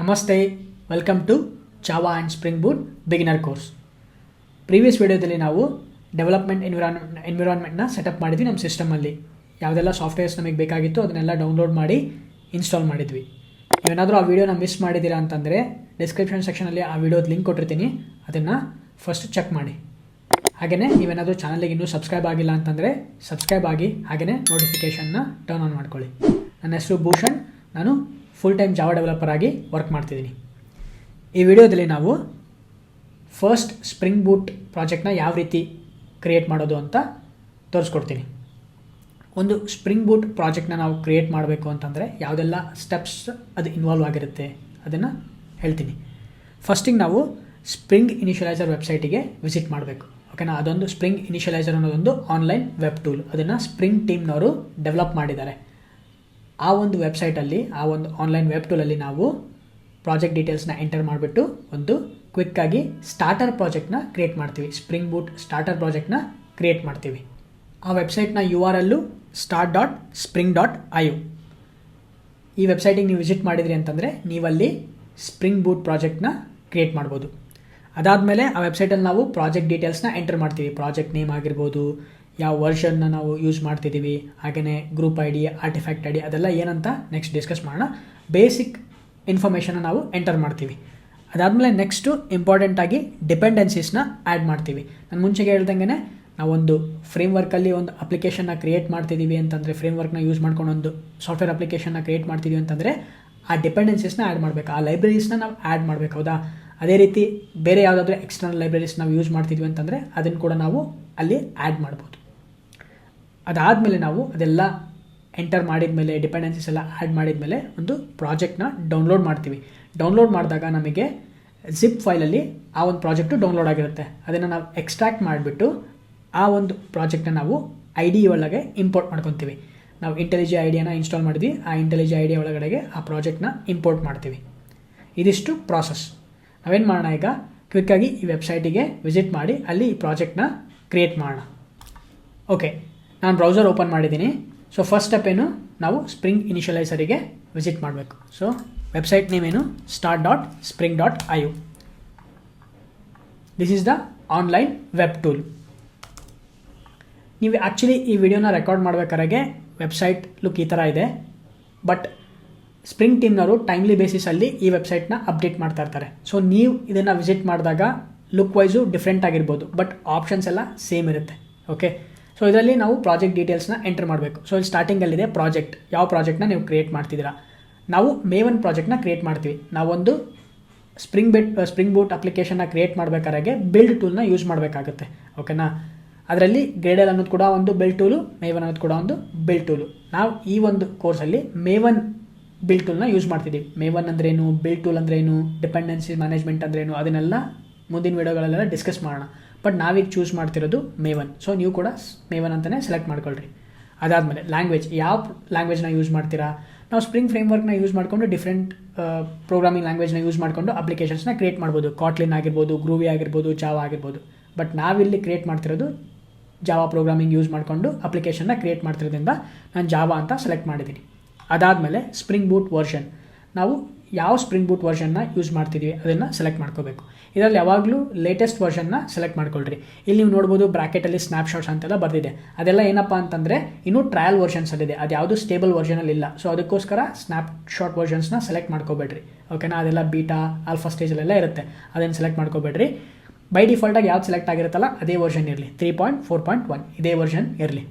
ನಮಸ್ತೆ welcome to Java and Spring Boot beginner course previous ವಿಡಿಯೋದಲ್ಲಿ ನಾವು ಡೆವಲಪ್ಮೆಂಟ್ ಎನ್ವಿರಾನ್ ಎನ್ವಿರಾನ್ಮೆಂಟ್ನ ಸೆಟಪ್ ಮಾಡಿದ್ವಿ ನಮ್ಮ ಸಿಸ್ಟಮಲ್ಲಿ ಯಾವುದೆಲ್ಲ ಸಾಫ್ಟ್ವೇರ್ಸ್ ನಮಗೆ ಬೇಕಾಗಿತ್ತು ಅದನ್ನೆಲ್ಲ ಡೌನ್ಲೋಡ್ ಮಾಡಿ ಇನ್ಸ್ಟಾಲ್ ಮಾಡಿದ್ವಿ. ನೀವೇನಾದರೂ ಆ ವಿಡಿಯೋನ ಮಿಸ್ ಮಾಡಿದ್ದೀರಾ ಅಂತಂದರೆ ಡಿಸ್ಕ್ರಿಪ್ಷನ್ ಸೆಕ್ಷನಲ್ಲಿ ಆ ವಿಡಿಯೋದ ಲಿಂಕ್ ಕೊಟ್ಟಿರ್ತೀನಿ. ಅದನ್ನು ಫಸ್ಟ್ ಚೆಕ್ ಮಾಡಿ. ಹಾಗೆಯೇ ನೀವೇನಾದರೂ ಚಾನಲಿಗೆ ಇನ್ನೂ ಸಬ್ಸ್ಕ್ರೈಬ್ ಆಗಿಲ್ಲ ಅಂತಂದರೆ ಸಬ್ಸ್ಕ್ರೈಬ್ ಆಗಿ ಹಾಗೆಯೇ ನೋಟಿಫಿಕೇಷನ್ನ ಟರ್ನ್ ಆನ್ ಮಾಡ್ಕೊಳ್ಳಿ. ನನ್ನ ಹೆಸರು ಭೂಷಣ್, ನಾನು ಫುಲ್ ಟೈಮ್ ಜಾವಾ ಡೆವಲಪರ್ ಆಗಿ ವರ್ಕ್ ಮಾಡ್ತಿದ್ದೀನಿ. ಈ ವಿಡಿಯೋದಲ್ಲಿ ನಾವು ಫಸ್ಟ್ ಸ್ಪ್ರಿಂಗ್ ಬೂಟ್ ಪ್ರಾಜೆಕ್ಟ್ನ ಯಾವ ರೀತಿ ಕ್ರಿಯೇಟ್ ಮಾಡೋದು ಅಂತ ತೋರಿಸ್ಕೊಡ್ತೀನಿ. ಒಂದು ಸ್ಪ್ರಿಂಗ್ ಬೂಟ್ ಪ್ರಾಜೆಕ್ಟ್ನ ನಾವು ಕ್ರಿಯೇಟ್ ಮಾಡಬೇಕು ಅಂತಂದರೆ ಯಾವುದೆಲ್ಲ ಸ್ಟೆಪ್ಸ್ ಅದು ಇನ್ವಾಲ್ವ್ ಆಗಿರುತ್ತೆ ಅದನ್ನು ಹೇಳ್ತೀನಿ. ಫಸ್ಟಿಗೆ ನಾವು ಸ್ಪ್ರಿಂಗ್ ಇನಿಷಿಯಲೈಸರ್ ವೆಬ್ಸೈಟಿಗೆ ವಿಸಿಟ್ ಮಾಡಬೇಕು. ಓಕೆನಾ ಅದೊಂದು ಸ್ಪ್ರಿಂಗ್ ಇನಿಷಿಯಲೈಸರ್ ಅನ್ನೋದೊಂದು ಆನ್ಲೈನ್ ವೆಬ್ ಟೂಲ್ ಅದನ್ನು ಸ್ಪ್ರಿಂಗ್ ಟೀಮ್ನವರು ಡೆವಲಪ್ ಮಾಡಿದ್ದಾರೆ. ಆ ಒಂದು ವೆಬ್ಸೈಟಲ್ಲಿ ಆ ಒಂದು ಆನ್ಲೈನ್ ವೆಬ್ ಟೂಲಲ್ಲಿ ನಾವು ಪ್ರಾಜೆಕ್ಟ್ ಡೀಟೇಲ್ಸ್ನ ಎಂಟರ್ ಮಾಡಿಬಿಟ್ಟು ಒಂದು ಕ್ವಿಕ್ಕಾಗಿ ಸ್ಟಾರ್ಟರ್ ಪ್ರಾಜೆಕ್ಟ್ನ ಕ್ರಿಯೇಟ್ ಮಾಡ್ತೀವಿ. ಸ್ಪ್ರಿಂಗ್ ಬೂಟ್ ಸ್ಟಾರ್ಟರ್ ಪ್ರಾಜೆಕ್ಟ್ನ ಕ್ರಿಯೇಟ್ ಮಾಡ್ತೀವಿ. ಆ ವೆಬ್ಸೈಟ್ನ U R L start dot spring dot I U ಈ ವೆಬ್ಸೈಟಿಗೆ ನೀವು ವಿಸಿಟ್ ಮಾಡಿದ್ರಿ ಅಂತಂದರೆ ನೀವಲ್ಲಿ ಸ್ಪ್ರಿಂಗ್ ಬೂಟ್ ಪ್ರಾಜೆಕ್ಟ್ನ ಕ್ರಿಯೇಟ್ ಮಾಡ್ಬೋದು. ಅದಾದಮೇಲೆ ಆ ವೆಬ್ಸೈಟಲ್ಲಿ ನಾವು ಪ್ರಾಜೆಕ್ಟ್ ಡೀಟೇಲ್ಸ್ನ ಎಂಟರ್ ಮಾಡ್ತೀವಿ. ಪ್ರಾಜೆಕ್ಟ್ ನೇಮ್ ಆಗಿರ್ಬೋದು ಯಾವ ವರ್ಷನ್ನ ನಾವು ಯೂಸ್ ಮಾಡ್ತಿದ್ದೀವಿ ಹಾಗೆಯೇ group I D artifact I D ಅದೆಲ್ಲ ಏನಂತ ನೆಕ್ಸ್ಟ್ ಡಿಸ್ಕಸ್ ಮಾಡೋಣ. ಬೇಸಿಕ್ ಇನ್ಫಾರ್ಮೇಷನ್ನ ನಾವು ಎಂಟರ್ ಮಾಡ್ತೀವಿ. ಅದಾದಮೇಲೆ ನೆಕ್ಸ್ಟು ಇಂಪಾರ್ಟೆಂಟಾಗಿ ಡಿಪೆಂಡೆನ್ಸೀಸ್ನ ಆ್ಯಡ್ ಮಾಡ್ತೀವಿ. ನಾನು ಮುಂಚೆಗೆ ಹೇಳ್ದಂಗೆ ನಾವೊಂದು ಫ್ರೇಮ್ ವರ್ಕಲ್ಲಿ ಒಂದು ಅಪ್ಲಿಕೇಶನ್ನ ಕ್ರಿಯೇಟ್ ಮಾಡ್ತಿದ್ದೀವಿ ಅಂತಂದರೆ ಫ್ರೇಮ್ ವರ್ಕ್ನ ಯೂಸ್ ಮಾಡ್ಕೊಂಡು ಒಂದು ಸಾಫ್ಟ್ವೇರ್ ಅಪ್ಲಿಕೇಶನ್ನ ಕ್ರಿಯೇಟ್ ಮಾಡ್ತೀವಿ ಅಂತಂದರೆ, ಆ ಡಿಪೆಂಡೆನ್ಸೀಸ್ನ ಆ್ಯಡ್ ಮಾಡಬೇಕು. ಆ ಲೈಬ್ರರೀಸ್ನ ನಾವು ಆ್ಯಡ್ ಮಾಡಬೇಕು, ಹೌದಾ? ಅದೇ ರೀತಿ ಬೇರೆ ಯಾವುದಾದ್ರೂ ಎಕ್ಸ್ಟರ್ನಲ್ ಲೈಬ್ರರೀಸ್ ನಾವು ಯೂಸ್ ಮಾಡ್ತಿದ್ವಿ ಅಂತಂದರೆ, ಅದನ್ನು ಕೂಡ ನಾವು ಅಲ್ಲಿ ಆ್ಯಡ್ ಮಾಡ್ಬೋದು. ಅದಾದಮೇಲೆ ನಾವು ಅದೆಲ್ಲ ಎಂಟರ್ ಮಾಡಿದ ಮೇಲೆ ಡಿಪೆಂಡೆನ್ಸೀಸ್ ಎಲ್ಲ ಆ್ಯಡ್ ಮಾಡಿದ ಮೇಲೆ ಒಂದು ಪ್ರಾಜೆಕ್ಟ್ನ ಡೌನ್ಲೋಡ್ ಮಾಡ್ತೀವಿ. ಡೌನ್ಲೋಡ್ ಮಾಡಿದಾಗ ನಮಗೆ ಜಿಪ್ ಫೈಲಲ್ಲಿ ಆ ಒಂದು ಪ್ರಾಜೆಕ್ಟು ಡೌನ್ಲೋಡ್ ಆಗಿರುತ್ತೆ. ಅದನ್ನು ನಾವು ಎಕ್ಸ್ಟ್ರಾಕ್ಟ್ ಮಾಡಿಬಿಟ್ಟು ಆ ಒಂದು ಪ್ರಾಜೆಕ್ಟ್ನ ನಾವು ಐ ಡಿ ಒಳಗೆ ಇಂಪೋರ್ಟ್ ಮಾಡ್ಕೊತೀವಿ. ನಾವು ಇಂಟೆಲಿಜಿ ಐಡಿಯಾನ ಇನ್ಸ್ಟಾಲ್ ಮಾಡಿದ್ವಿ. ಆ ಇಂಟೆಲಿಜಿ ಐಡಿಯಾ ಒಳಗಡೆಗೆ ಆ ಪ್ರಾಜೆಕ್ಟ್ನ ಇಂಪೋರ್ಟ್ ಮಾಡ್ತೀವಿ. ಇದಿಷ್ಟು ಪ್ರಾಸೆಸ್ ನಾವೇನು ಮಾಡೋಣ ಈಗ? ಕ್ವಿಕ್ಕಾಗಿ ಈ ವೆಬ್ಸೈಟಿಗೆ ವಿಸಿಟ್ ಮಾಡಿ, ಅಲ್ಲಿ ಈ ಪ್ರಾಜೆಕ್ಟ್ನ ಕ್ರಿಯೇಟ್ ಮಾಡೋಣ. ಓಕೆ ನಾನು ಬ್ರೌಸರ್ ಓಪನ್ ಮಾಡಿದ್ದೀನಿ ಸೊ ಫಸ್ಟ್ ಸ್ಟೆಪ್ ಏನು? ನಾವು ಸ್ಪ್ರಿಂಗ್ ಇನಿಷಿಯಲೈಸರಿಗೆ ವಿಸಿಟ್ ಮಾಡಬೇಕು. ಸೊ ವೆಬ್ಸೈಟ್ ನೇಮ್ ಏನು? Start dot spring dot I U this is the online web tool ನೀವು ಆ್ಯಕ್ಚುಲಿ ಈ ವಿಡಿಯೋನ ರೆಕಾರ್ಡ್ ಮಾಡಬೇಕಾದ್ರೆ ವೆಬ್ಸೈಟ್ ಲುಕ್ ಈ ಥರ ಇದೆ. ಬಟ್ ಸ್ಪ್ರಿಂಗ್ ಟೀಮ್ನವರು ಟೈಮ್ಲಿ ಬೇಸಿಸಲ್ಲಿ ಈ ವೆಬ್ಸೈಟ್ನ ಅಪ್ಡೇಟ್ ಮಾಡ್ತಾ ಇರ್ತಾರೆ. ಸೊ ನೀವು ಇದನ್ನು ವಿಸಿಟ್ ಮಾಡಿದಾಗ ಲುಕ್ ವೈಸು ಡಿಫ್ರೆಂಟ್ ಆಗಿರ್ಬೋದು. ಬಟ್ ಆಪ್ಷನ್ಸ್ ಎಲ್ಲ ಸೇಮ್ ಇರುತ್ತೆ. ಓಕೆ ಸೊ ಇದರಲ್ಲಿ ನಾವು ಪ್ರಾಜೆಕ್ಟ್ ಡೀಟೇಲ್ಸ್ನ ಎಂಟರ್ ಮಾಡಬೇಕು. ಸೊ ಇಲ್ಲಿ ಸ್ಟಾರ್ಟಿಂಗಲ್ಲಿದೆ ಪ್ರಾಜೆಕ್ಟ್ ಯಾವ ಪ್ರಾಜೆಕ್ಟ್ನ ನೀವು ಕ್ರಿಯೇಟ್ ಮಾಡ್ತಿದ್ದೀರಾ? ನಾವು ಮೇವನ್ ಪ್ರಾಜೆಕ್ಟ್ನ ಕ್ರಿಯೇಟ್ ಮಾಡ್ತೀವಿ. ನಾವೊಂದು ಸ್ಪ್ರಿಂಗ್ ಬೆಟ್ ಸ್ಪ್ರಿಂಗ್ ಬೂಟ್ ಅಪ್ಲಿಕೇಶನ್ನ ಕ್ರಿಯೇಟ್ ಮಾಡಬೇಕಾದ್ರೆ ಬಿಲ್ಡ್ ಟೂಲ್ನ ಯೂಸ್ ಮಾಡಬೇಕಾಗುತ್ತೆ. ಓಕೆನಾ ಅದರಲ್ಲಿ ಗ್ರೇಡಲ್ ಅನ್ನೋದು ಕೂಡ ಒಂದು ಬಿಲ್ಡ್ ಟೂಲು ಮೇವನ್ ಅನ್ನೋದು ಕೂಡ ಒಂದು ಬಿಲ್ಡ್ ಟೂಲು ನಾವು ಈ ಒಂದು ಕೋರ್ಸಲ್ಲಿ ಮೇವನ್ ಬಿಲ್ಡ್ ಟೂಲ್ನ ಯೂಸ್ ಮಾಡ್ತಿದ್ದೀವಿ. ಮೇವನ್ ಅಂದ್ರೇನು ಬಿಲ್ಡ್ ಟೂಲ್ ಅಂದ್ರೇನು ಡಿಪೆಂಡೆನ್ಸಿ ಮ್ಯಾನೇಜ್ಮೆಂಟ್ ಅಂದ್ರೇನು, ಅದನ್ನೆಲ್ಲ ಮುಂದಿನ ವಿಡಿಯೋಗಳಲ್ಲೆಲ್ಲ ಡಿಸ್ಕಸ್ ಮಾಡೋಣ. ಬಟ್ ನಾವೀಗ ಚೂಸ್ ಮಾಡ್ತಿರೋದು ಮೇವನ್ ಸೊ ನೀವು ಕೂಡ ಮೇವನ್ ಅಂತಲೇ ಸೆಲೆಕ್ಟ್ ಮಾಡ್ಕೊಳ್ರಿ. ಅದಾದಮೇಲೆ ಲ್ಯಾಂಗ್ವೇಜ್ ಯಾವ ಲ್ಯಾಂಗ್ವೇಜ್ನ ಯೂಸ್ ಮಾಡ್ತೀರಾ? ನಾವು ಸ್ಪ್ರಿಂಗ್ ಫ್ರೇಮ್ವರ್ಕ್ನ ಯೂಸ್ ಮಾಡಿಕೊಂಡು ಡಿಫ್ರೆಂಟ್ ಪ್ರೋಗ್ರಾಮಿಂಗ್ ಲ್ಯಾಂಗ್ವೇಜ್ನ ಯೂಸ್ ಮಾಡಿಕೊಂಡು ಅಪ್ಲಿಕೇಶನ್ಸ್ನ ಕ್ರಿಯೇಟ್ ಮಾಡ್ಬೋದು. ಕಾಟ್ಲಿನ್ ಆಗಿರ್ಬೋದು ಗ್ರೂವಿ ಆಗಿರ್ಬೋದು ಜಾವಾ ಆಗಿರ್ಬೋದು. ಬಟ್ ನಾವಿಲ್ಲಿ ಕ್ರಿಯೇಟ್ ಮಾಡ್ತಿರೋದು ಜಾವಾ ಪ್ರೋಗ್ರಾಮಿಂಗ್ ಯೂಸ್ ಮಾಡಿಕೊಂಡು ಅಪ್ಲಿಕೇಶನ್ನ ಕ್ರಿಯೇಟ್ ಮಾಡ್ತಿರೋದ್ರಿಂದ ನಾನು ಜಾವಾ ಅಂತ ಸೆಲೆಕ್ಟ್ ಮಾಡಿದ್ದೀನಿ. ಅದಾದಮೇಲೆ ಸ್ಪ್ರಿಂಗ್ ಬೂಟ್ ವರ್ಷನ್ ನಾವು ಯಾವ ಸ್ಪ್ರಿಂಗ್ ಬೂಟ್ ವರ್ಷನ್ನ ಯೂಸ್ ಮಾಡ್ತಿದ್ದೀವಿ ಅದನ್ನು ಸೆಲೆಕ್ಟ್ ಮಾಡ್ಕೋಬೇಕು. ಇದರಲ್ಲಿ ಯಾವಾಗಲೂ ಲೇಟೆಸ್ಟ್ ವರ್ಷನ್ನ ಸೆಲೆಕ್ಟ್ ಮಾಡ್ಕೊಳ್ರಿ. ಇಲ್ಲಿ ನೀವು ನೋಡ್ಬೋದು ಬ್ರಾಕೆಟಲ್ಲಿ ಸ್ನ್ಯಾಪ್ಶಾಟ್ಸ್ ಅಂತೆಲ್ಲ ಬರ್ದಿದೆ. ಅದೆಲ್ಲ ಏನಪ್ಪ ಅಂತಂದರೆ ಇನ್ನೂ ಟ್ರಯಲ್ ವರ್ಷನ್ಸಲ್ಲಿದೆ ಅದು ಯಾವುದು ಸ್ಟೇಬಲ್ ವರ್ಷನಲ್ಲಿ ಇಲ್ಲ. ಸೊ ಅದಕ್ಕೋಸ್ಕರ ಸ್ನ್ಯಾಪ್ ಶಾಟ್ ವರ್ಷನ್ಸ್ನ ಸೆಲೆಕ್ಟ್ ಮಾಡ್ಕೋಬೇಡ್ರಿ. ಓಕೆನಾ ಅದೆಲ್ಲ ಬೀಟಾ ಆಲ್ಫಾ ಸ್ಟೇಜಲ್ಲೆಲ್ಲ ಇರುತ್ತೆ. ಅದನ್ನು ಸೆಲೆಕ್ಟ್ ಮಾಡ್ಕೋಬೇಡ್ರಿ. ಬೈ ಡಿಫಾಲ್ಟಾಗಿ ಯಾವ್ದು ಸೆಲೆಕ್ಟ್ ಆಗಿರುತ್ತಲ್ಲ, ಅದೇ ವರ್ಷನ್ ಇರಲಿ. Three point four point one ಇದೇ ವರ್ಷನ್ ಇರಲಿ.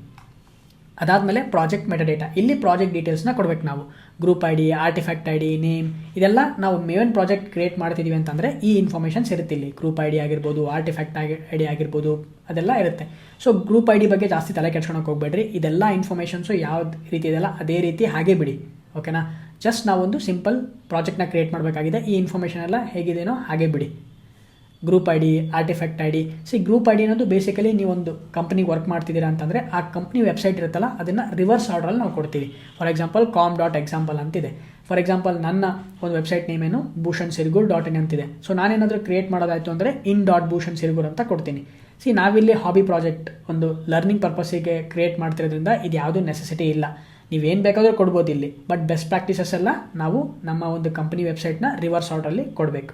ಅದಾದಮೇಲೆ ಪ್ರಾಜೆಕ್ಟ್ ಮೆಟಡೇಟಾ. ಇಲ್ಲಿ ಪ್ರಾಜೆಕ್ಟ್ ಡೀಟೇಲ್ಸ್ನ ಕೊಡ್ಬೇಕು ನಾವು. Group I D artifact I D name, ಇದೆಲ್ಲ ನಾವು ಮೇವನ್ ಪ್ರಾಜೆಕ್ಟ್ ಕ್ರಿಯೇಟ್ ಮಾಡ್ತಿದ್ದೀವಿ ಅಂತಂದರೆ ಈ ಇನ್ಫಾರ್ಮೇಷನ್ಸ್ ಇರುತ್ತೆ ಇಲ್ಲಿ. ಗ್ರೂಪ್ ಐ ಡಿ ಆಗಿರ್ಬೋದು, ಆರ್ಟಿಫ್ಯಾಕ್ಟ್ ಆಗಿ ಐ ಡಿ ಆಗಿರ್ಬೋದು, ಅದೆಲ್ಲ ಇರುತ್ತೆ. ಸೊ ಗ್ರೂಪ್ ಐ ಡಿ ಬಗ್ಗೆ ಜಾಸ್ತಿ ತಲೆ ಕೆಡ್ಸ್ಕೊಳಕ್ಕೆ ಹೋಗ್ಬೇಡ್ರಿ. ಇದೆಲ್ಲ ಇನ್ಫಾರ್ಮೇಷನ್ಸು ಯಾವ ರೀತಿ ಇದೆಲ್ಲ ಅದೇ ರೀತಿ ಹಾಗೆ ಬಿಡಿ. ಓಕೆನಾ? ಜಸ್ಟ್ ನಾವೊಂದು ಸಿಂಪಲ್ ಪ್ರಾಜೆಕ್ಟ್ನ ಕ್ರಿಯೇಟ್ ಮಾಡಬೇಕಾಗಿದೆ. ಈ ಇನ್ಫಾರ್ಮೇಷನ್ ಎಲ್ಲ ಹೇಗಿದೆಯೋ ಹಾಗೆ ಬಿಡಿ. Group I D, artifact I D. See group I D ಅನ್ನೋದು ಬೇಸಿಕಲಿ ನೀವೊಂದು ಕಂಪ್ನಿಗೆ ವರ್ಕ್ ಮಾಡ್ತಿದ್ದೀರಾ ಅಂತಂದರೆ ಆ ಕಂಪ್ನಿ ವೆಬ್ಸೈಟ್ ಇರುತ್ತಲ್ಲ, ಅದನ್ನು ರಿವರ್ಸ್ ಆರ್ಡ್ರಲ್ಲಿ ನಾವು ಕೊಡ್ತೀವಿ. For example com dot example ಅಂತಿದೆ. ಫಾರ್ ಎಕ್ಸಾಂಪಲ್ ನನ್ನ ಒಂದು ವೆಬ್ಸೈಟ್ ನೇಮೇನು ಭೂಷಣ್ ಸಿರ್ಗೂರ್ ಡಾಟ್ ಇನ್ ಅಂತಿದೆ. ಸೊ ನಾನೇನಾದರೂ ಕ್ರಿಯೇಟ್ ಮಾಡೋದಾಯಿತು ಅಂದರೆ ಇನ್ ಡಾಟ್ ಭೂಷಣ್ ಸಿರ್ಗೂರ್ ಅಂತ ಕೊಡ್ತೀನಿ. ಸಿ ನಾವಿಲ್ಲಿ ಹಾಬಿ ಪ್ರಾಜೆಕ್ಟ್ ಒಂದು ಲರ್ನಿಂಗ್ ಪರ್ಪಸ್ಸಿಗೆ ಕ್ರಿಯೇಟ್ ಮಾಡ್ತಿರೋದ್ರಿಂದ ಇದು ಯಾವುದೂ ನೆಸೆಸಿಟಿ ಇಲ್ಲ. ನೀವೇನು ಬೇಕಾದರೂ ಕೊಡ್ಬೋದು ಇಲ್ಲಿ. ಬಟ್ ಬೆಸ್ಟ್ ಪ್ರಾಕ್ಟೀಸಸ್ ಎಲ್ಲ ನಾವು ನಮ್ಮ ಒಂದು ಕಂಪ್ನಿ ವೆಬ್ಸೈಟ್ನ ರಿವರ್ಸ್ ಆರ್ಡ್ರಲ್ಲಿ ಕೊಡಬೇಕು.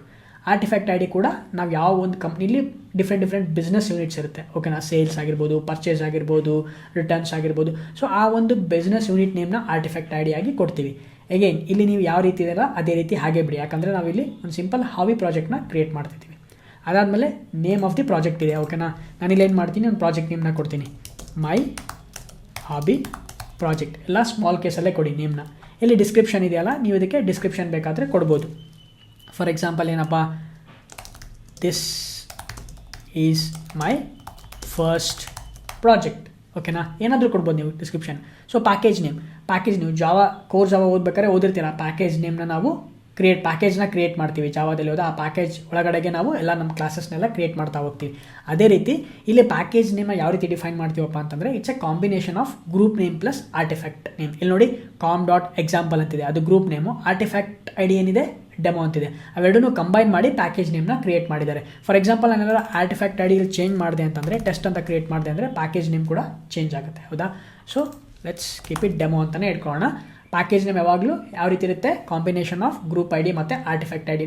ಆರ್ಟಿಫ್ಯಾಕ್ಟ್ ಐ ಡಿ ಕೂಡ ನಾವು ಯಾವ ಒಂದು ಕಂಪ್ನಿಲಿ ಡಿಫ್ರೆಂಟ್ ಡಿಫ್ರೆಂಟ್ ಬಿಸ್ನೆಸ್ ಯೂನಿಟ್ಸ್ ಇರುತ್ತೆ. ಓಕೆನಾ ಸೇಲ್ಸ್ ಆಗಿರ್ಬೋದು ಪರ್ಚೇಸ್ ಆಗಿರ್ಬೋದು ರಿಟರ್ನ್ಸ್ ಆಗಿರ್ಬೋದು. ಸೊ ಆ ಒಂದು ಬಿಸ್ನೆಸ್ ಯೂನಿಟ್ ನೇಮ್ನ ಆರ್ಟಿಫ್ಯಾಕ್ಟ್ ಐ ಡಿ ಆಗಿ ಕೊಡ್ತೀವಿ. ಅಗೇನ್ ಇಲ್ಲಿ ನೀವು ಯಾವ ರೀತಿ ಇದೆಯಲ್ಲ, ಅದೇ ರೀತಿ ಹಾಗೆ ಬಿಡಿ. ಯಾಕಂದರೆ ನಾವಿಲ್ಲಿ ಒಂದು ಸಿಂಪಲ್ ಹಾವಿ ಪ್ರಾಜೆಕ್ಟ್ನ ಕ್ರಿಯೇಟ್ ಮಾಡ್ತಿದ್ದೀವಿ ಅದಾದಮೇಲೆ ನೇಮ್ ಆಫ್ ದಿ ಪ್ರಾಜೆಕ್ಟ್ ಇದೆ. ಓಕೆನಾ ನಾನಿಲ್ಲಿ ಏನು ಮಾಡ್ತೀನಿ, ಒಂದು ಪ್ರಾಜೆಕ್ಟ್ ನೇಮ್ನ ಕೊಡ್ತೀನಿ. ಮೈ ಹಾಬಿ ಪ್ರಾಜೆಕ್ಟ್ ಎಲ್ಲ ಸ್ಮಾಲ್ ಕೇಸಲ್ಲೇ ಕೊಡಿ ನೇಮ್ನ ಇಲ್ಲಿ ಡಿಸ್ಕ್ರಿಪ್ಷನ್ ಇದೆಯಲ್ಲ, ನೀವು ಇದಕ್ಕೆ ಡಿಸ್ಕ್ರಿಪ್ಷನ್ ಬೇಕಾದರೆ ಕೊಡ್ಬೋದು. ಫಾರ್ ಎಕ್ಸಾಂಪಲ್ ಏನಪ್ಪ this is my first project ಓಕೆನಾ ಏನಾದರೂ ಕೊಡ್ಬೋದು ನೀವು description so package name package ನೀವು ಜಾವ ಕೋರ್ ಜಾವ ಓದ್ಬೇಕಾದ್ರೆ ಓದಿರ್ತೀರ. ಪ್ಯಾಕೇಜ್ ನೇಮ್ನ ನಾವು ಕ್ರಿಯೇಟ್ ಪ್ಯಾಕೇಜ್ನ ಕ್ರಿಯೇಟ್ ಮಾಡ್ತೀವಿ. ಜಾವಾದಲ್ಲಿ ಹೋದ ಆ ಪ್ಯಾಕೇಜ್ ಒಳಗಡೆಗೆ ನಾವು ಎಲ್ಲ ನಮ್ಮ ಕ್ಲಾಸಸ್ನೆಲ್ಲ ಕ್ರಿಯೇಟ್ ಮಾಡ್ತಾ ಹೋಗ್ತೀವಿ. ಅದೇ ರೀತಿ, ಇಲ್ಲಿ ಪ್ಯಾಕೇಜ್ ನೇಮ ಯಾವ ರೀತಿ ಡಿಫೈನ್ ಮಾಡ್ತೀವಪ್ಪ ಅಂತಂದರೆ it's a combination of group name plus artifact name ಇಲ್ಲಿ ನೋಡಿ ಕಾಮ್ ಡಾಟ್ ಎಕ್ಸಾಂಪಲ್ ಅಂತಿದೆ. ಅದು ಗ್ರೂಪ್ ನೇಮು ಆರ್ಟಿಫ್ಯಾಕ್ಟ್ ಐ ಏನಿದೆ? ಡೆಮೋ ಅಂತಿದೆ. ಅವೆರಡನ್ನೂ ಕಂಬೈನ್ ಮಾಡಿ ಪ್ಯಾಕೇಜ್ ನೇಮ್ನ ಕ್ರಿಯೇಟ್ ಮಾಡಿದ್ದಾರೆ. ಫಾರ್ ಎಕ್ಸಾಂಪಲ್ ನಾನು ಆರ್ಟಿಫ್ಯಾಕ್ಟ್ ಐಡಿ ಇಲ್ಲಿ ಚೇಂಜ್ ಮಾಡಿದೆ ಅಂತಂದರೆ ಟೆಸ್ಟ್ ಅಂತ ಕ್ರಿಯೇಟ್ ಮಾಡಿದೆ ಅಂದರೆ ಪ್ಯಾಕೇಜ್ ನೇಮ್ ಕೂಡ ಚೇಂಜ್ ಆಗುತ್ತೆ. ಹೌದಾ? So let's keep it demo ಅಂತಲೇ ಇಟ್ಕೊಳ್ಳೋಣ. ಪ್ಯಾಕೇಜ್ ನೇಮ್ ಯಾವಾಗಲೂ ಯಾವ ರೀತಿ ಇರುತ್ತೆ? Combination of group I D ಮತ್ತು ಆರ್ಟಿಫ್ಯಾಕ್ಟ್ ಐ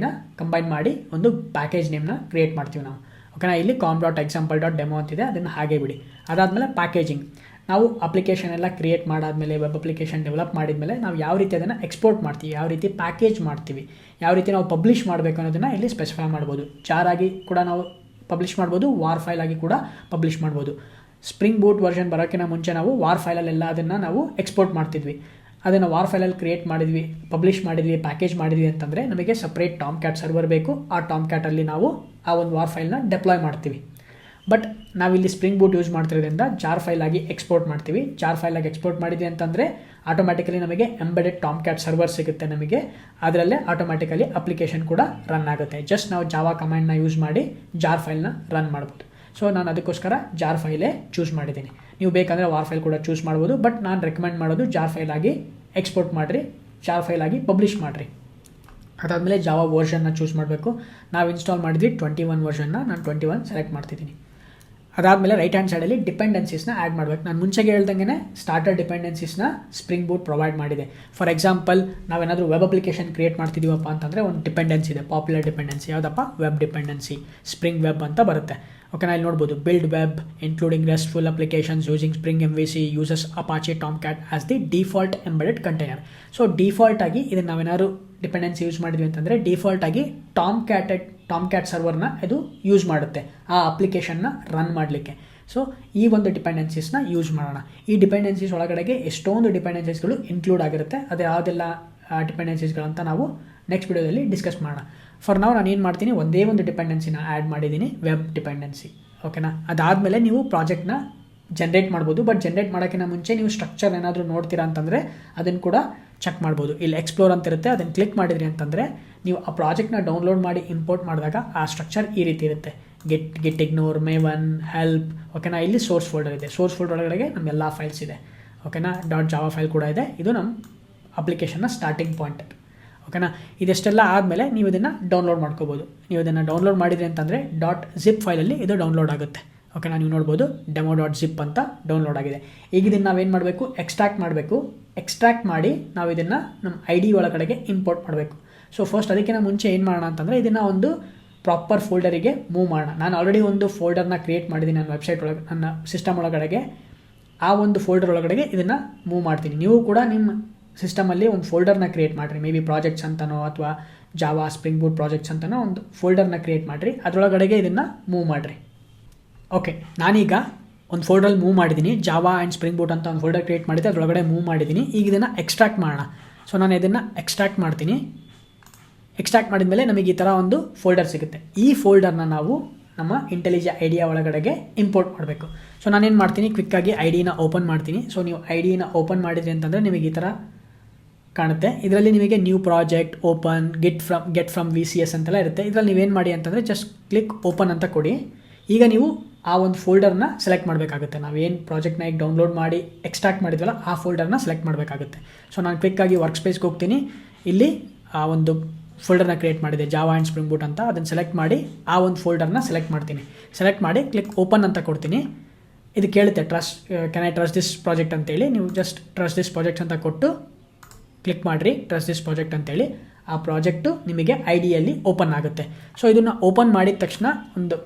ಕಂಬೈನ್ ಮಾಡಿ ಒಂದು ಪ್ಯಾಕೇಜ್ ನೇಮ್ನ ಕ್ರಿಯೇಟ್ ಮಾಡ್ತೀವಿ ನಾವು. ಓಕೆನಾ ಇಲ್ಲಿ com dot example dot demo ಅಂತಿದೆ. ಅದನ್ನು ಹಾಗೆ ಬಿಡಿ. ಅದಾದಮೇಲೆ ಪ್ಯಾಕೇಜಿಂಗ್ ನಾವು ಅಪ್ಲಿಕೇಶನ್ ಎಲ್ಲ ಕ್ರಿಯೇಟ್ ಮಾಡಾದಮೇಲೆ ವೆಬ್ ಅಪ್ಲಿಕೇಶನ್ ಡೆವಲಪ್ ಮಾಡಿದ್ಮೇಲೆ ನಾವು ಯಾವ ರೀತಿ ಅದನ್ನು ಎಕ್ಸ್ಪೋರ್ಟ್ ಮಾಡ್ತೀವಿ, ಯಾವ ರೀತಿ ಪ್ಯಾಕೇಜ್ ಮಾಡ್ತೀವಿ, ಯಾವ ರೀತಿ ನಾವು ಪಬ್ಲಿಷ್ ಮಾಡಬೇಕು ಅನ್ನೋದನ್ನು ಇಲ್ಲಿ ಸ್ಪೆಸಿಫೈ ಮಾಡ್ಬೋದು. ಜಾರಾಗಿ ಕೂಡ ನಾವು ಪಬ್ಲಿಷ್ ಮಾಡ್ಬೋದು ವಾರ್ ಫೈಲ್ ಆಗಿ ಕೂಡ ಪಬ್ಲಿಷ್ ಮಾಡ್ಬೋದು. ಸ್ಪ್ರಿಂಗ್ ಬೂಟ್ ವರ್ಷನ್ ಬರೋಕ್ಕಿಂತ ಮುಂಚೆ ನಾವು ವಾರ್ ಫೈಲಲ್ಲೆಲ್ಲ ಅದನ್ನು ನಾವು ಎಕ್ಸ್ಪೋರ್ಟ್ ಮಾಡ್ತಿದ್ವಿ. ಅದನ್ನು ವಾರ್ ಫೈಲಲ್ಲಿ ಕ್ರಿಯೇಟ್ ಮಾಡಿದ್ವಿ ಪಬ್ಲಿಷ್ ಮಾಡಿದ್ವಿ ಪ್ಯಾಕೇಜ್ ಮಾಡಿದ್ವಿ ಅಂತಂದರೆ ನಮಗೆ ಸಪ್ರೇಟ್ ಟಾಮ್ ಕ್ಯಾಟ್ ಸರ್ವರ್ ಬೇಕು. ಆ ಟಾಮ್ ಕ್ಯಾಟಲ್ಲಿ ನಾವು ಆ ಒಂದು ವಾರ್ ಫೈಲ್ನ ಡೆಪ್ಲಾಯ್ ಮಾಡ್ತೀವಿ. ಬಟ್ ನಾವಿಲ್ಲಿ ಸ್ಪ್ರಿಂಗ್ ಬೂಟ್ ಯೂಸ್ ಮಾಡ್ತಿರೋದ್ರಿಂದ ಫೈಲ್ ಆಗಿ ಎಕ್ಸ್ಪೋರ್ಟ್ ಮಾಡ್ತೀವಿ. ಜಾರ್ ಫೈಲ್ ಆಗಿ ಎಕ್ಸ್ಪೋರ್ಟ್ ಮಾಡಿದ್ವಿ ಅಂತಂದರೆ ಆಟೋಮ್ಯಾಟಿಕಲಿ ನಮಗೆ ಎಂಬೆಡೆಡ್ ಟಾಮ್ ಕ್ಯಾಟ್ ಸರ್ವರ್ ಸಿಗುತ್ತೆ ನಮಗೆ. ಅದರಲ್ಲೇ ಆಟೋಮ್ಯಾಟಿಕಲಿ ಅಪ್ಲಿಕೇಶನ್ ಕೂಡ ರನ್ ಆಗುತ್ತೆ. ಜಸ್ಟ್ ನಾವು ಜಾವಾ ಕಮಾಂಡ್ನ ಯೂಸ್ ಮಾಡಿ ಜಾರ್ ಫೈಲ್ನ ರನ್ ಮಾಡ್ಬೋದು. ಸೊ ನಾನು ಅದಕ್ಕೋಸ್ಕರ ಜಾರ್ ಫೈಲೇ ಚೂಸ್ ಮಾಡಿದ್ದೀನಿ. ನೀವು ಬೇಕಂದರೆ ವಾರ್ ಫೈಲ್ ಕೂಡ ಚೂಸ್ ಮಾಡ್ಬೋದು. ಬಟ್ ನಾನು ರೆಕಮೆಂಡ್ ಮಾಡೋದು ಜಾರ್ ಫೈಲ್ ಆಗಿ ಎಕ್ಸ್ಪೋರ್ಟ್ ಮಾಡಿರಿ. ಜಾರ್ ಫೈಲ್ ಆಗಿ ಪಬ್ಲಿಷ್ ಮಾಡಿರಿ. ಅದಾದಮೇಲೆ ಜಾವಾ ವರ್ಷನ್ನ ಚೂಸ್ ಮಾಡಬೇಕು. ನಾವು ಇನ್ಸ್ಟಾಲ್ ಮಾಡಿದ್ವಿ ಟ್ವೆಂಟಿ ಒನ್ ವರ್ಷನ್ನ ನಾನು ಟ್ವೆಂಟಿ ಒನ್ ಸೆಲೆಕ್ಟ್ ಮಾಡ್ತಿದ್ದೀನಿ. ಅದಾದಮೇಲೆ ರೈಟ್ ಹ್ಯಾಂಡ್ ಸೈಡಲ್ಲಿ ಡಿಪೆಂಡೆನ್ಸೀಸ್ನ ಆ್ಯಡ್ ಮಾಡಬೇಕು. ನಾನು ಮುಂಚೆಗೆ ಹೇಳ್ದಂಗೆ ಸ್ಟಾರ್ಟರ್ ಡಿಪೆಂಡೆನ್ಸೀಸ್ನ ಸ್ಪ್ರಿಂಗ್ ಬೋರ್ಡ್ ಪ್ರೊವೈಡ್ ಮಾಡಿದೆ. ಫಾರ್ ಎಕ್ಸಾಂಪಲ್ ನಾವೇನಾದರೂ ವೆಬ್ ಅಪ್ಲಿಕೇಶನ್ ಕ್ರಿಯೇಟ್ ಮಾಡ್ತಿದ್ದೀವಪ್ಪ ಅಂತಂದರೆ ಒಂದು ಡಿಪೆಂಡೆನ್ಸಿ ಇದೆ. ಪಾಪ್ಯುಲರ್ ಡಿಪೆಂಡೆನ್ಸಿ ಯಾವುದಪ್ಪ? ವೆಬ್ ಡಿಪೆಂಡೆನ್ಸಿ ಸ್ಪ್ರಿಂಗ್ ವೆಬ್ ಅಂತ ಬರುತ್ತೆ. ಓಕೆ ನಾ ಇಲ್ಲಿ ನೋಡ್ಬೋದು. Build web including RESTful applications using Spring M V C uses Apache Tomcat as the default embedded container so default ಆಗಿ ಇದನ್ನು ನಾವೇನಾದ್ರು ಡಿಪೆಂಡೆನ್ಸಿ ಯೂಸ್ ಮಾಡಿದ್ವಿ ಅಂತಂದರೆ ಡಿಫಾಲ್ಟ್ ಆಗಿ ಟಾಮ್ ಕ್ಯಾಟೆಡ್ ಟಾಮ್ ಕ್ಯಾಟ್ ಸರ್ವರ್ನ ಇದು ಯೂಸ್ ಮಾಡುತ್ತೆ, ಆ ಅಪ್ಲಿಕೇಶನ್ನ ರನ್ ಮಾಡಲಿಕ್ಕೆ. ಸೊ ಈ ಒಂದು ಡಿಪೆಂಡೆನ್ಸೀಸ್ನ ಯೂಸ್ ಮಾಡೋಣ. ಈ ಡಿಪೆಂಡೆನ್ಸೀಸ್ ಒಳಗಡೆಗೆ ಎಷ್ಟೊಂದು ಡಿಪೆಂಡೆನ್ಸೀಸ್ಗಳು ಇನ್ಕ್ಲೂಡ್ ಆಗಿರುತ್ತೆ, ಅದು ಯಾವುದೆಲ್ಲ ಡಿಪೆಂಡೆನ್ಸೀಸ್ಗಳಂತ ನಾವು ನೆಕ್ಸ್ಟ್ ವಿಡಿಯೋದಲ್ಲಿ ಡಿಸ್ಕಸ್ ಮಾಡೋಣ. ಫಾರ್ ನಾವು ನಾನು ಏನು ಮಾಡ್ತೀನಿ, ಒಂದೇ ಒಂದು ಡಿಪೆಂಡೆನ್ಸಿನ ಆ್ಯಡ್ ಮಾಡಿದ್ದೀನಿ ವೆಬ್ ಡಿಪೆಂಡೆನ್ಸಿ ಓಕೆನಾ ಅದಾದಮೇಲೆ ನೀವು ಪ್ರಾಜೆಕ್ಟ್ನ ಜನ್ರೇಟ್ ಮಾಡ್ಬೋದು ಬಟ್ ಜನ್ರೇಟ್ ಮಾಡೋಕ್ಕಿಂತ ಮುಂಚೆ ನೀವು ಸ್ಟ್ರಕ್ಚರ್ ಏನಾದರೂ ನೋಡ್ತೀರಾ ಅಂತಂದರೆ ಅದನ್ನು ಕೂಡ ಚೆಕ್ ಮಾಡ್ಬೋದು. ಇಲ್ಲಿ ಎಕ್ಸ್ಪ್ಲೋರ್ ಅಂತ ಇರುತ್ತೆ ಅದನ್ನು ಕ್ಲಿಕ್ ಮಾಡಿದ್ರಿ ಅಂತಂದರೆ ನೀವು ಆ ಪ್ರಾಜೆಕ್ಟ್ನ ಡೌನ್ಲೋಡ್ ಮಾಡಿ ಇಂಪೋರ್ಟ್ ಮಾಡಿದಾಗ ಆ ಸ್ಟ್ರಕ್ಚರ್ ಈ ರೀತಿ ಇರುತ್ತೆ. Git git ignore may one help ಓಕೆನಾ ಇಲ್ಲಿ ಸೋರ್ಸ್ ಫೋಲ್ಡರ್ ಇದೆ. ಸೋರ್ಸ್ ಫೋಲ್ಡರ್ ಒಳಗಡೆ ನಮ್ಮ ಎಲ್ಲ ಫೈಲ್ಸ್ ಇದೆ. ಓಕೆನಾ ಡಾಟ್ ಜಾವಾ ಫೈಲ್ ಕೂಡ ಇದೆ. ಇದು ನಮ್ಮ ಅಪ್ಲಿಕೇಶನ್ನ ಸ್ಟಾರ್ಟಿಂಗ್ ಪಾಯಿಂಟ್ ಓಕೆನಾ ಇದೆಷ್ಟೆಲ್ಲ ಆದಮೇಲೆ ನೀವು ಇದನ್ನು ಡೌನ್ಲೋಡ್ ಮಾಡ್ಕೋಬೋದು. ನೀವು ಇದನ್ನು ಡೌನ್ಲೋಡ್ ಮಾಡಿದ್ರಿ ಅಂತಂದರೆ ಡಾಟ್ ಜಿಪ್ ಫೈಲಲ್ಲಿ ಇದು ಡೌನ್ಲೋಡ್ ಆಗುತ್ತೆ. ಓಕೆನಾ ನೀವು ನೋಡ್ಬೋದು ಡೆಮೋ ಡಾಟ್ ಜಿಪ್ ಅಂತ ಡೌನ್ಲೋಡ್ ಆಗಿದೆ. ಈಗ ಇದನ್ನು ನಾವೇನು ಮಾಡಬೇಕು? ಎಕ್ಸ್ಟ್ರಾಕ್ಟ್ ಮಾಡಬೇಕು. ಎಕ್ಸ್ಟ್ರಾಕ್ಟ್ ಮಾಡಿ ನಾವು ಇದನ್ನು ನಮ್ಮ ಐ ಡಿ ಒಳಗಡೆಗೆ ಇಂಪೋರ್ಟ್ ಮಾಡಬೇಕು. ಸೊ ಫಸ್ಟ್ ಅದಕ್ಕಿಂತ ಮುಂಚೆ ಏನು ಮಾಡೋಣ ಅಂತಂದರೆ ಇದನ್ನು ಒಂದು ಪ್ರಾಪರ್ ಫೋಲ್ಡರಿಗೆ ಮೂವ್ ಮಾಡೋಣ. ನಾನು ಆಲ್ರೆಡಿ ಒಂದು ಫೋಲ್ಡರ್ನ ಕ್ರಿಯೇಟ್ ಮಾಡಿದ್ದೀನಿ ನನ್ನ ವೆಬ್ಸೈಟ್ ಒಳಗೆ, ನನ್ನ ಸಿಸ್ಟಮ್ ಒಳಗಡೆಗೆ. ಆ ಒಂದು ಫೋಲ್ಡರ್ ಒಳಗಡೆಗೆ ಇದನ್ನು ಮೂವ್ ಮಾಡ್ತೀನಿ. ನೀವು ಕೂಡ ನಿಮ್ಮ ಸಿಸ್ಟಮಲ್ಲಿ ಒಂದು ಫೋಲ್ಡರ್ನ ಕ್ರಿಯೇಟ್ ಮಾಡಿರಿ. ಮೇ ಬಿ ಪ್ರಾಜೆಕ್ಟ್ಸ್ ಅಂತನೋ ಅಥವಾ ಜಾವಾ ಸ್ಪ್ರಿಂಗ್ ಬೂಟ್ ಪ್ರಾಜೆಕ್ಟ್ಸ್ ಅಂತನೋ ಒಂದು ಫೋಲ್ಡರ್ನ ಕ್ರಿಯೇಟ್ ಮಾಡಿರಿ. ಅದರೊಳಗಡೆಗೆ ಇದನ್ನು ಮೂವ್ ಮಾಡಿರಿ. ಓಕೆ ನಾನೀಗ ಒಂದು ಫೋಲ್ಡರಲ್ಲಿ ಮೂವ್ ಮಾಡಿದ್ದೀನಿ ಜಾವಾ ಆ್ಯಂಡ್ ಸ್ಪ್ರಿಂಗ್ ಬೂಟ್ ಅಂತ ಒಂದು ಫೋಲ್ಡರ್ ಕ್ರಿಯೇಟ್ ಮಾಡಿದ್ದೆ. ಅದರೊಳಗಡೆ ಮೂವ್ ಮಾಡಿದ್ದೀನಿ ಈಗ ಇದನ್ನು ಎಕ್ಸ್ಟ್ರಾಕ್ಟ್ ಮಾಡೋಣ. ಸೊ ನಾನು ಇದನ್ನು ಎಕ್ಸ್ಟ್ರಾಕ್ಟ್ ಮಾಡ್ತೀನಿ. ಎಕ್ಸ್ಟ್ರಾಕ್ಟ್ ಮಾಡಿದ್ಮೇಲೆ ನಮಗೆ ಈ ಥರ ಒಂದು ಫೋಲ್ಡರ್ ಸಿಗುತ್ತೆ. ಈ ಫೋಲ್ಡರ್ನ ನಾವು ನಮ್ಮ ಇಂಟೆಲಿಜ ಐಡಿಯಾ ಒಳಗಡೆಗೆ ಇಂಪೋರ್ಟ್ ಮಾಡಬೇಕು. ಸೊ ನಾನೇನು ಮಾಡ್ತೀನಿ? ಕ್ವಿಕ್ಕಾಗಿ ಐ ಡಿನ ಓಪನ್ ಮಾಡ್ತೀನಿ. ಸೊ ನೀವು ಐ ಡಿನ ಓಪನ್ ಮಾಡಿದ್ರಿ ಅಂತಂದರೆ ನಿಮಗೆ ಈ ಥರ ಕಾಣುತ್ತೆ. ಇದರಲ್ಲಿ ನಿಮಗೆ new project open get from get from V C S ಅಂತೆಲ್ಲ ಇರುತ್ತೆ. ಇದರಲ್ಲಿ ನೀವೇನು ಮಾಡಿ ಅಂತಂದರೆ ಜಸ್ಟ್ ಕ್ಲಿಕ್ ಓಪನ್ ಅಂತ ಕೊಡಿ. ಈಗ ನೀವು ಆ ಒಂದು ಫೋಲ್ಡರ್ನ ಸೆಲೆಕ್ಟ್ ಮಾಡಬೇಕಾಗುತ್ತೆ. ನಾವೇನು ಪ್ರಾಜೆಕ್ಟ್ನ ಈಗ ಡೌನ್ಲೋಡ್ ಮಾಡಿ ಎಕ್ಸ್ಟ್ರಾಕ್ಟ್ ಮಾಡಿದ್ವಲ್ಲ, ಆ ಫೋಲ್ಡರ್ನ ಸೆಲೆಕ್ಟ್ ಮಾಡಬೇಕಾಗುತ್ತೆ. ಸೊ ನಾನು ಕ್ವಿಕ್ಕಾಗಿ ವರ್ಕ್ ಸ್ಪೇಸ್ಗೆ ಹೋಗ್ತೀನಿ. ಇಲ್ಲಿ ಆ ಒಂದು ಫೋಲ್ಡರ್ನ ಕ್ರಿಯೇಟ್ ಮಾಡಿದೆ ಜಾವಾ ಆ್ಯಂಡ್ ಸ್ಪ್ರಿಂಗ್ ಬೂಟ್ ಅಂತ. ಅದನ್ನು ಸೆಲೆಕ್ಟ್ ಮಾಡಿ, ಆ ಒಂದು ಫೋಲ್ಡರ್ನ ಸೆಲೆಕ್ಟ್ ಮಾಡ್ತೀನಿ. ಸೆಲೆಕ್ಟ್ ಮಾಡಿ ಕ್ಲಿಕ್ ಓಪನ್ ಅಂತ ಕೊಡ್ತೀನಿ. ಇದು ಕೇಳುತ್ತೆ trust can I trust this project ಅಂತೇಳಿ. ನೀವು ಜಸ್ಟ್ ಟ್ರಸ್ಟ್ ದಿಸ್ ಪ್ರಾಜೆಕ್ಟ್ ಅಂತ ಕೊಟ್ಟು ಕ್ಲಿಕ್ ಮಾಡಿರಿ ಟ್ರಸ್ಟ್ ದಿಸ್ ಪ್ರಾಜೆಕ್ಟ್ ಅಂತೇಳಿ. ಆ ಪ್ರಾಜೆಕ್ಟು ನಿಮಗೆ ಐ ಡಿಯಲ್ಲಿ ಓಪನ್ ಆಗುತ್ತೆ. ಸೊ ಇದನ್ನು ಓಪನ್ ಮಾಡಿದ ತಕ್ಷಣ ಒಂದು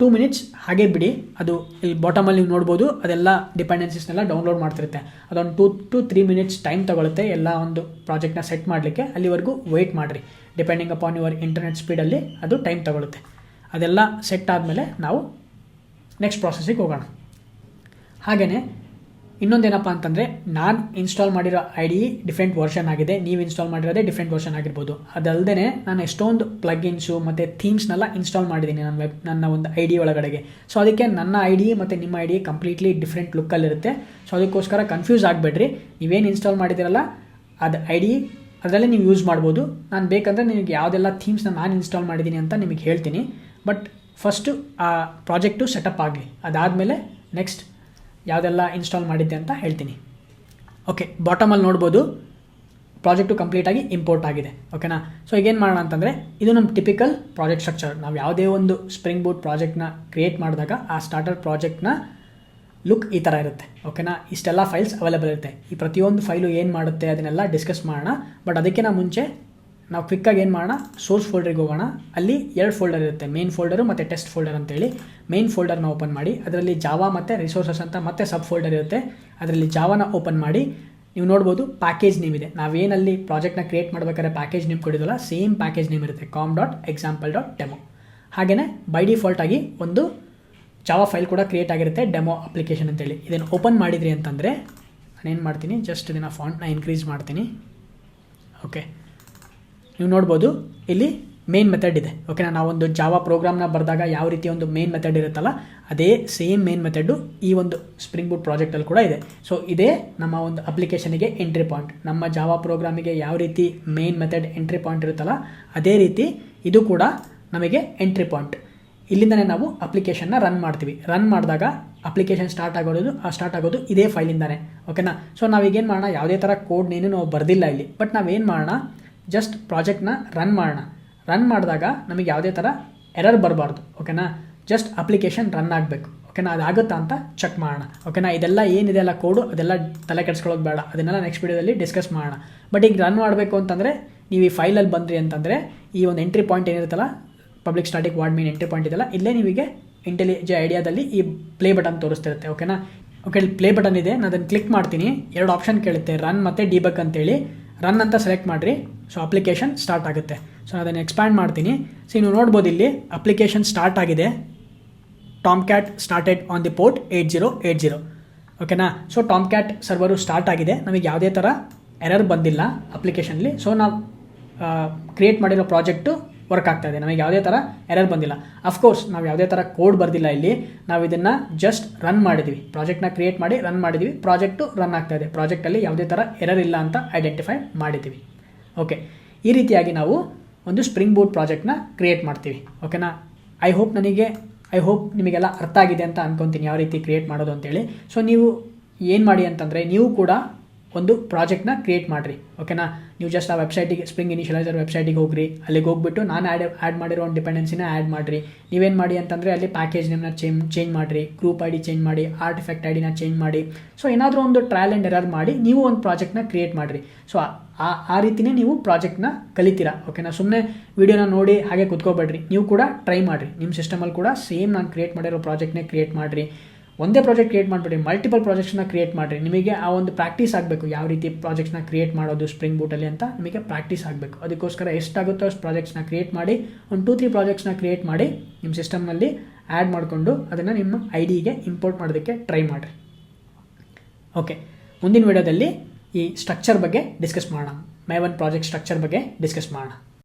ಟೂ ಮಿನಿಟ್ಸ್ ಹಾಗೆ ಬಿಡಿ. ಅದು ಇಲ್ಲಿ ಬಾಟಮಲ್ಲಿ ನೀವು ನೋಡ್ಬೋದು, ಅದೆಲ್ಲ ಡಿಪೆಂಡೆನ್ಸೀಸ್ನೆಲ್ಲ ಡೌನ್ಲೋಡ್ ಮಾಡ್ತಿರುತ್ತೆ. ಅದೊಂದು two to three minutes time ತೊಗೊಳುತ್ತೆ ಎಲ್ಲ ಒಂದು ಪ್ರಾಜೆಕ್ಟ್ನ ಸೆಟ್ ಮಾಡಲಿಕ್ಕೆ. ಅಲ್ಲಿವರೆಗೂ ವೆಯ್ಟ್ ಮಾಡಿರಿ. ಡಿಪೆಂಡಿಂಗ್ ಅಪಾನ್ ಯುವರ್ ಇಂಟರ್ನೆಟ್ ಸ್ಪೀಡಲ್ಲಿ ಅದು ಟೈಮ್ ತೊಗೊಳುತ್ತೆ. ಅದೆಲ್ಲ ಸೆಟ್ ಆದಮೇಲೆ ನಾವು ನೆಕ್ಸ್ಟ್ ಪ್ರಾಸೆಸ್ಸಿಗೆ ಹೋಗೋಣ. ಹಾಗೆಯೇ ಇನ್ನೊಂದೇನಪ್ಪ ಅಂತಂದರೆ, ನಾನು ಇನ್ಸ್ಟಾಲ್ ಮಾಡಿರೋ ಐ ಡಿ ಡಿಫ್ರೆಂಟ್ ವರ್ಷನ್ ಆಗಿದೆ, ನೀವು ಇನ್ಸ್ಟಾಲ್ ಮಾಡಿರೋದೇ ಡಿಫ್ರೆಂಟ್ ವರ್ಷನ್ ಆಗಿರ್ಬೋದು. ಅದಲ್ಲದೆ ನಾನು ಎಷ್ಟೊಂದು ಪ್ಲಗಿನ್ಸು ಮತ್ತು ಥೀಮ್ಸ್ನೆಲ್ಲ ಇನ್ಸ್ಟಾಲ್ ಮಾಡಿದ್ದೀನಿ ನನ್ನ ವೆಬ್ ನನ್ನ ಒಂದು ಐ ಡಿ ಒಳಗಡೆಗೆ. ಸೊ ಅದಕ್ಕೆ ನನ್ನ ಐ ಡಿ ಮತ್ತು ನಿಮ್ಮ ಐ ಡಿ ಕಂಪ್ಲೀಟ್ಲಿ ಡಿಫ್ರೆಂಟ್ ಲುಕ್ಕಲ್ಲಿರುತ್ತೆ ಸೊ ಅದಕ್ಕೋಸ್ಕರ ಕನ್ಫ್ಯೂಸ್ ಆಗಬೇಡ್ರಿ. ನೀವೇನು ಇನ್ಸ್ಟಾಲ್ ಮಾಡಿದಿರಲ್ಲ ಅದು ಐ ಡಿ ಅದರಲ್ಲೇ ನೀವು ಯೂಸ್ ಮಾಡ್ಬೋದು. ನಾನು ಬೇಕಂದರೆ ನಿಮಗೆ ಯಾವುದೆಲ್ಲ ಥೀಮ್ಸ್ನ ನಾನು ಇನ್ಸ್ಟಾಲ್ ಮಾಡಿದ್ದೀನಿ ಅಂತ ನಿಮಗೆ ಹೇಳ್ತೀನಿ. ಬಟ್ ಫಸ್ಟು ಆ ಪ್ರಾಜೆಕ್ಟು ಸೆಟಪ್ ಆಗಲಿ. ಅದಾದಮೇಲೆ ನೆಕ್ಸ್ಟ್ ಯಾವುದೆಲ್ಲ ಇನ್ಸ್ಟಾಲ್ ಮಾಡಿದ್ದೆ ಅಂತ ಹೇಳ್ತೀನಿ. ಓಕೆ ಬಾಟಮಲ್ಲಿ ನೋಡ್ಬೋದು. ಪ್ರಾಜೆಕ್ಟು ಕಂಪ್ಲೀಟಾಗಿ ಇಂಪೋರ್ಟ್ ಆಗಿದೆ. ಓಕೆನಾ ಸೊ ಈಗೇನು ಮಾಡೋಣ ಅಂತಂದರೆ, ಇದು ನಮ್ಮ ಟಿಪಿಕಲ್ ಪ್ರಾಜೆಕ್ಟ್ ಸ್ಟ್ರಕ್ಚರ್ ನಾವು ಯಾವುದೇ ಒಂದು ಸ್ಪ್ರಿಂಗ್ ಬೂಟ್ ಪ್ರಾಜೆಕ್ಟ್ನ ಕ್ರಿಯೇಟ್ ಮಾಡಿದಾಗ ಆ ಸ್ಟಾರ್ಟರ್ ಪ್ರಾಜೆಕ್ಟ್ನ ಲುಕ್ ಈ ಥರ ಇರುತ್ತೆ. ಓಕೆನಾ ಇಷ್ಟೆಲ್ಲ ಫೈಲ್ಸ್ ಅವೈಲೇಬಲ್ ಇರುತ್ತೆ. ಈ ಪ್ರತಿಯೊಂದು ಫೈಲು ಏನು ಮಾಡುತ್ತೆ ಅದನ್ನೆಲ್ಲ ಡಿಸ್ಕಸ್ ಮಾಡೋಣ. ಬಟ್ ಅದಕ್ಕಿಂತ ಮುಂಚೆ ನಾವು ಕ್ವಿಕ್ಕಾಗಿ ಏನು ಮಾಡೋಣ? ಸೋರ್ಸ್ ಫೋಲ್ಡರ್ಗೆ ಹೋಗೋಣ. ಅಲ್ಲಿ ಎರಡು ಫೋಲ್ಡರ್ ಇರುತ್ತೆ. ಮೇನ್ ಫೋಲ್ಡರು ಮತ್ತು ಟೆಸ್ಟ್ ಫೋಲ್ಡರ್ ಅಂತೇಳಿ. ಮೇನ್ ಫೋಲ್ಡರ್ನ ಓಪನ್ ಮಾಡಿ. ಅದರಲ್ಲಿ ಜಾವಾ ಮತ್ತು ರಿಸೋರ್ಸಸ್ ಅಂತ ಮತ್ತೆ ಸಬ್ ಫೋಲ್ಡರ್ ಇರುತ್ತೆ. ಅದರಲ್ಲಿ ಜಾವಾನ ಓಪನ್ ಮಾಡಿ. ನೀವು ನೋಡ್ಬೋದು ಪ್ಯಾಕೇಜ್ ನೇಮ್ ಇದೆ. ನಾವೇನಲ್ಲಿ ಪ್ರಾಜೆಕ್ಟ್ನ ಕ್ರಿಯೇಟ್ ಮಾಡಬೇಕಾದ್ರೆ ಪ್ಯಾಕೇಜ್ ನೇಮ್ ಕೊಡಿದಲ್ಲ. ಸೇಮ್ ಪ್ಯಾಕೇಜ್ ನೇಮ್ ಇರುತ್ತೆ. Com dot example dot demo ಹಾಗೆಯೇ ಬೈ ಡಿಫಾಲ್ಟ್ ಆಗಿ ಒಂದು ಜಾವಾ ಫೈಲ್ ಕೂಡ ಕ್ರಿಯೇಟ್ ಆಗಿರುತ್ತೆ. ಡೆಮೋ ಅಪ್ಲಿಕೇಶನ್ ಅಂತೇಳಿ. ಇದನ್ನು ಓಪನ್ ಮಾಡಿದ್ರಿ ಅಂತಂದರೆ ನಾನೇನು ಮಾಡ್ತೀನಿ? ಜಸ್ಟ್ ಇದನ್ನು ಫಾಂಟ್ನ ಇನ್ಕ್ರೀಸ್ ಮಾಡ್ತೀನಿ. ಓಕೆ ನೀವು ನೋಡ್ಬೋದು. ಇಲ್ಲಿ ಮೇನ್ ಮೆಥಡ್ ಇದೆ. ಓಕೆನಾ ನಾವೊಂದು ಜಾವಾ ಪ್ರೋಗ್ರಾಮ್ನ ಬರೆದಾಗ ಯಾವ ರೀತಿ ಒಂದು ಮೇನ್ ಮೆಥಡ್ ಇರುತ್ತಲ್ಲ, ಅದೇ ಸೇಮ್ ಮೇನ್ ಮೆಥಡು ಈ ಒಂದು ಸ್ಪ್ರಿಂಗ್ ಬೂಟ್ ಪ್ರಾಜೆಕ್ಟಲ್ಲಿ ಕೂಡ ಇದೆ. ಸೊ ಇದೇ ನಮ್ಮ ಒಂದು ಅಪ್ಲಿಕೇಶನಿಗೆ ಎಂಟ್ರಿ ಪಾಯಿಂಟ್ ನಮ್ಮ ಜಾವಾ ಪ್ರೋಗ್ರಾಮಿಗೆ ಯಾವ ರೀತಿ ಮೇನ್ ಮೆಥಡ್ ಎಂಟ್ರಿ ಪಾಯಿಂಟ್ ಇರುತ್ತಲ್ಲ, ಅದೇ ರೀತಿ ಇದು ಕೂಡ ನಮಗೆ ಎಂಟ್ರಿ ಪಾಯಿಂಟ್ ಇಲ್ಲಿಂದನೇ ನಾವು ಅಪ್ಲಿಕೇಶನ್ನ ರನ್ ಮಾಡ್ತೀವಿ. ರನ್ ಮಾಡಿದಾಗ ಅಪ್ಲಿಕೇಶನ್ ಸ್ಟಾರ್ಟ್ ಆಗೋದು ಸ್ಟಾರ್ಟ್ ಆಗೋದು ಇದೇ ಫೈಲಿಂದಾನೆ ಓಕೆನಾ ಸೊ ನಾವೀಗೇನು ಮಾಡೋಣ? ಯಾವುದೇ ಥರ ಕೋಡ್ನೇನು ನಾವು ಬರೆದಿಲ್ಲ ಇಲ್ಲಿ. ಬಟ್ ನಾವೇನು ಮಾಡೋಣ? ಜಸ್ಟ್ ಪ್ರಾಜೆಕ್ಟ್ನ ರನ್ ಮಾಡೋಣ. ರನ್ ಮಾಡಿದಾಗ ನಮಗೆ ಯಾವುದೇ ಥರ ಎರರ್ ಬರಬಾರ್ದು ಓಕೆನಾ ಜಸ್ಟ್ ಅಪ್ಲಿಕೇಶನ್ ರನ್ ಆಗಬೇಕು ಓಕೆನಾ ಅದಾಗುತ್ತಾ ಅಂತ ಚೆಕ್ ಮಾಡೋಣ ಓಕೆನಾ ಇದೆಲ್ಲ ಏನಿದೆ ಅಲ್ಲ ಕೋಡು ಅದೆಲ್ಲ ತಲೆ ಕೆಡಿಸ್ಕೊಳ್ಳೋದು ಬೇಡ, ಅದನ್ನೆಲ್ಲ ನೆಕ್ಸ್ಟ್ ವೀಡಿಯೋದಲ್ಲಿ ಡಿಸ್ಕಸ್ ಮಾಡೋಣ. ಬಟ್ ಈಗ ರನ್ ಮಾಡಬೇಕು ಅಂತಂದರೆ, ನೀವು ಈ ಫೈಲಲ್ಲಿ ಬಂದ್ರಿ ಅಂತಂದರೆ, ಈ ಒಂದು entry point ಏನಿರುತ್ತಲ್ಲ public static void main entry point ಇದೆಲ್ಲ ಇಲ್ಲೇ ನಿಮಗೆ ಇಂಟೆಲಿಜೆ ಐಡಿಯಾದಲ್ಲಿ ಈ ಪ್ಲೇ ಬಟನ್ ತೋರಿಸ್ತಿರುತ್ತೆ ಓಕೆನಾ ಓಕೆ ಪ್ಲೇ ಬಟನ್ ಇದೆ, ನಾನು ಅದನ್ನು ಕ್ಲಿಕ್ ಮಾಡ್ತೀನಿ, ಎರಡು ಆಪ್ಷನ್ ಕೇಳುತ್ತೆ ರನ್ ಮತ್ತು ಡಿಬಕ್ ಅಂತೇಳಿ. ರನ್ ಅಂತ ಸೆಲೆಕ್ಟ್ ಮಾಡಿರಿ. ಸೊ ಅಪ್ಲಿಕೇಶನ್ ಸ್ಟಾರ್ಟ್ ಆಗುತ್ತೆ. ಸೊ ಅದನ್ನು ಎಕ್ಸ್ಪ್ಯಾಂಡ್ ಮಾಡ್ತೀನಿ. ಸೊ ನೀವು ನೋಡ್ಬೋದು ಇಲ್ಲಿ ಅಪ್ಲಿಕೇಶನ್ ಸ್ಟಾರ್ಟ್ ಆಗಿದೆ. Tomcat started on the port eight zero eight zero ಓಕೆನಾ so Tomcat server start ಆಗಿದೆ. ನಮಗೆ ಯಾವುದೇ ಥರ ಎರರ್ ಬಂದಿಲ್ಲ ಅಪ್ಲಿಕೇಶನ್ಲಿ ಸೊ ನಾವು ಕ್ರಿಯೇಟ್ ಮಾಡಿರೋ ಪ್ರಾಜೆಕ್ಟು ವರ್ಕ್ ಆಗ್ತಾ ಇದೆ. ನಮಗೆ ಯಾವುದೇ ಥರ ಎರರ್ ಬಂದಿಲ್ಲ. ಅಫ್ಕೋರ್ಸ್ ನಾವು ಯಾವುದೇ ಥರ ಕೋಡ್ ಬರ್ದಿಲ್ಲ ಇಲ್ಲಿ. ನಾವು ಇದನ್ನು ಜಸ್ಟ್ ರನ್ ಮಾಡಿದ್ವಿ. ಪ್ರಾಜೆಕ್ಟ್ನ ಕ್ರಿಯೇಟ್ ಮಾಡಿ ರನ್ ಮಾಡಿದ್ವಿ. ಪ್ರಾಜೆಕ್ಟು ರನ್ ಆಗ್ತಾ ಇದೆ. ಪ್ರಾಜೆಕ್ಟಲ್ಲಿ ಯಾವುದೇ ಥರ ಎರರ್ ಇಲ್ಲ ಅಂತ ಐಡೆಂಟಿಫೈ ಮಾಡಿದ್ದೀವಿ ಓಕೆ ಈ ರೀತಿಯಾಗಿ ನಾವು ಒಂದು ಸ್ಪ್ರಿಂಗ್ ಬೋರ್ಡ್ ಪ್ರಾಜೆಕ್ಟ್ನ ಕ್ರಿಯೇಟ್ ಮಾಡ್ತೀವಿ. ಓಕೆನಾ ಐ ಹೋಪ್ ನನಗೆ ಐ ಹೋಪ್ ನಿಮಗೆಲ್ಲ ಅರ್ಥ ಆಗಿದೆ ಅಂತ ಅನ್ಕೊತೀನಿ ಯಾವ ರೀತಿ ಕ್ರಿಯೇಟ್ ಮಾಡೋದು ಅಂತೇಳಿ. ಸೊ ನೀವು ಏನು ಮಾಡಿ ಅಂತಂದರೆ, ನೀವು ಕೂಡ ಒಂದು ಪ್ರಾಜೆಕ್ಟ್ನ ಕ್ರಿಯೇಟ್ ಮಾಡಿರಿ ಓಕೆನಾ ನೀವು ಜಸ್ಟ್ ಆ ವೆಬ್ಸೈಟಿಗೆ ಸ್ಪ್ರಿಂಗ್ ಇನಿಷಿಯಲೈಸರ್ ವೆಬ್ಸೈಟಿಗೆ ಹೋಗ್ರಿ, ಅಲ್ಲಿಗೆ ಹೋಗ್ಬಿಟ್ಟು ನಾನು ಆ್ಯಡ್ ಆ್ಯಡ್ ಮಾಡಿರೋ ಒಂದು ಡಿಪೆಂಡೆನ್ಸಿನ ಆ್ಯಡ್ ಮಾಡಿರಿ. ನೀವೇನು ಮಾಡಿ ಅಂತಂದರೆ ಅಲ್ಲಿ ಪ್ಯಾಕೇಜ್ ನಿಮ್ಮನ್ನ ಚೇಂಜ್ ಚೇಂಜ್ ಮಾಡಿರಿ ಗ್ರೂಪ್ ಐ ಡಿ ಚೇಂಜ್ ಮಾಡಿ ಆರ್ಟಿಫೆಕ್ಟ್ ಐ ಡಿನ ಚೇಂಜ್ ಮಾಡಿ. ಸೊ ಏನಾದರೂ ಒಂದು ಟ್ರಯಲ್ ಆ್ಯಂಡ್ ಎರರ್ ಮಾಡಿ ನೀವು ಒಂದು ಪ್ರಾಜೆಕ್ಟ್ನ ಕ್ರಿಯೇಟ್ ಮಾಡಿರಿ. ಸೊ ಆ ಆ ರೀತಿಯೇ ನೀವು ಪ್ರಾಜೆಕ್ಟ್ನ ಕಲಿತೀರಾ ಓಕೆನಾ ಸುಮ್ಮನೆ ವೀಡಿಯೋನ ನೋಡಿ ಹಾಗೆ ಕುತ್ಕೋಬೇಡ್ರಿ. ನೀವು ಕೂಡ ಟ್ರೈ ಮಾಡಿರಿ. ನಿಮ್ಮ ಸಿಸ್ಟಮಲ್ಲಿ ಕೂಡ ಸೇಮ್ ನಾನು ಕ್ರಿಯೇಟ್ ಮಾಡಿರೋ ಪ್ರಾಜೆಕ್ಟ್ನೇ ಕ್ರಿಯೇಟ್ ಮಾಡಿರಿ. ಒಂದೇ ಪ್ರಾಜೆಕ್ಟ್ ಕ್ರಿಯೇಟ್ ಮಾಡಿಬಿಡಿ ಮಲ್ಟಿಪಲ್ ಪ್ರಾಜೆಕ್ಟ್ಸ್ನ ಕ್ರಿಯೇಟ್ ಮಾಡಿರಿ. ನಿಮಗೆ ಆ ಒಂದು ಪ್ರಾಕ್ಟೀಸ್ ಆಗಬೇಕು. ಯಾವ ರೀತಿ ಪ್ರಾಜೆಕ್ಟ್ಸ್ನ ಕ್ರಿಯೇಟ್ ಮಾಡೋದು ಸ್ಪ್ರಿಂಗ್ ಬೂಟಲ್ಲಿ ಅಂತ ನಿಮಗೆ ಪ್ರಾಕ್ಟೀಸ್ ಆಗಬೇಕು. ಅದಕ್ಕೋಸ್ಕರ ಎಷ್ಟಾಗುತ್ತೋ ಅಷ್ಟು ಪ್ರಾಜೆಕ್ಟ್ಸ್ನ ಕ್ರಿಯೇಟ್ ಮಾಡಿ, ಒಂದು ಟೂ ತ್ರೀ ಪ್ರಾಜೆಕ್ಟ್ಸ್ನ ಕ್ರಿಯೇಟ್ ಮಾಡಿ ನಿಮ್ಮ ಸಿಸ್ಟಮ್ನಲ್ಲಿ ಆ್ಯಡ್ ಮಾಡಿಕೊಂಡು ಅದನ್ನು ನಿಮ್ಮ ಐ ಡಿಗೆ ಇಂಪೋರ್ಟ್ ಮಾಡೋದಕ್ಕೆ ಟ್ರೈ ಮಾಡಿರಿ. ಓಕೆ ಮುಂದಿನ ವಿಡಿಯೋದಲ್ಲಿ ಈ ಸ್ಟ್ರಕ್ಚರ್ ಬಗ್ಗೆ ಡಿಸ್ಕಸ್ ಮಾಡೋಣ. ಮೈ ಒನ್ ಪ್ರಾಜೆಕ್ಟ್ ಸ್ಟ್ರಕ್ಚರ್ ಬಗ್ಗೆ ಡಿಸ್ಕಸ್ ಮಾಡೋಣ.